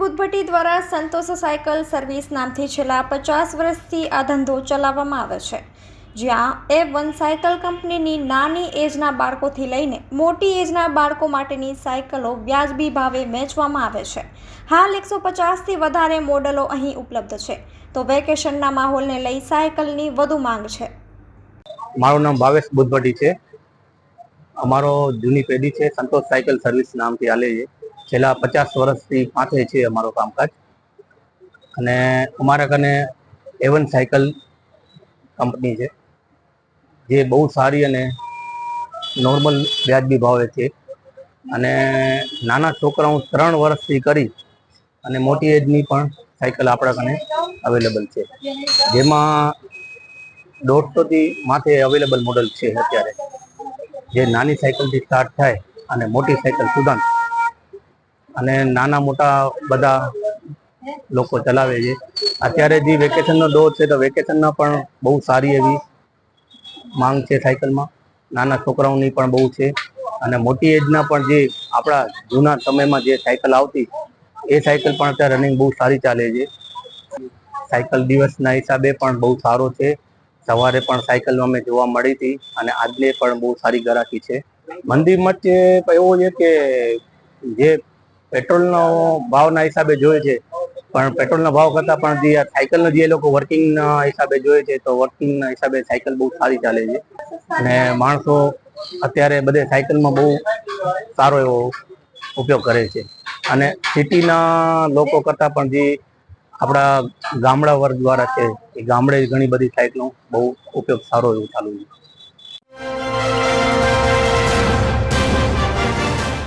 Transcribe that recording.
બુધભટ્ટી દ્વારા સંતોષ cycle service નામથી છેલ્લા પચાસ વર્ષથી આ ધંધો ચલાવવામાં આવે છે. જ્યાં એ વન સાયકલ કંપનીની નાની એજના બાળકોથી લઈને મોટી એજના બાળકો માટેની સાયકલો વ્યાજબી ભાવે વેચવામાં આવે છે. હાલ એકસો પચાસથી વધારે મોડલો અહીં ઉપલબ્ધ છે. તો વેકેશનના માહોલને લઈ સાયકલની વધુ માંગ છે. મારું નામ ભાવેશ બુદ્ધભટ્ટી છે. અમારો જૂની પેઢી છે, સંતોષ સાયકલ સર્વિસ નામથી હાલે છે. છેલ્લા પચાસ વર્ષથી પાસે છે અમારો કામકાજ. અને અમારા કને એવન સાયકલ કંપની છે, જે બહુ સારી અને નોર્મલ વ્યાજબી ભાવે છે. અને નાના છોકરાઓ ત્રણ વર્ષથી કરી અને મોટી એજની પણ સાયકલ આપણા કને અવેલેબલ છે. જેમાં દોઢસોથી માથે અવેલેબલ મોડલ છે અત્યારે. જે નાની સાયકલથી સ્ટાર્ટ થાય અને મોટી સાયકલ સુધા અને નાના મોટા બધા લોકો ચલાવે છે. અત્યારે જે વેકેશનનો દોર છે તો વેકેશનના પણ બહુ સારી એવી માંગ છે સાયકલમાં નાના છોકરાઓની પણ બહુ છે. અને મોટી એજના પણ જે આપણા જૂના સમયમાં જે સાયકલ આવતી, એ સાયકલ પણ અત્યારે રનિંગ બહુ સારી ચાલે છે. સાયકલ દિવસના હિસાબે પણ બહુ સારો છે. સવારે પણ સાયકલ અમે જોવા મળી હતી અને આજને પણ બહુ સારી ગરાકી છે. મંદિરમાં જ એવો છે કે જે પેટ્રોલનો ભાવના હિસાબે જોઈએ છે. પણ પેટ્રોલના ભાવ કરતાં પણ જે આ સાયકલનો જે લોકો વર્કિંગના હિસાબે જોઈએ છે, તો વર્કિંગના હિસાબે સાયકલ બહુ સારી ચાલે છે. અને માણસો અત્યારે બધે સાયકલમાં બહુ સારો એવો ઉપયોગ કરે છે. અને સિટીના લોકો કરતાં પણ જે આપણા ગામડા વર્ગ દ્વારા છે, એ ગામડે ઘણી બધી સાયકલનો બહુ ઉપયોગ સારો એવો ચાલુ છે.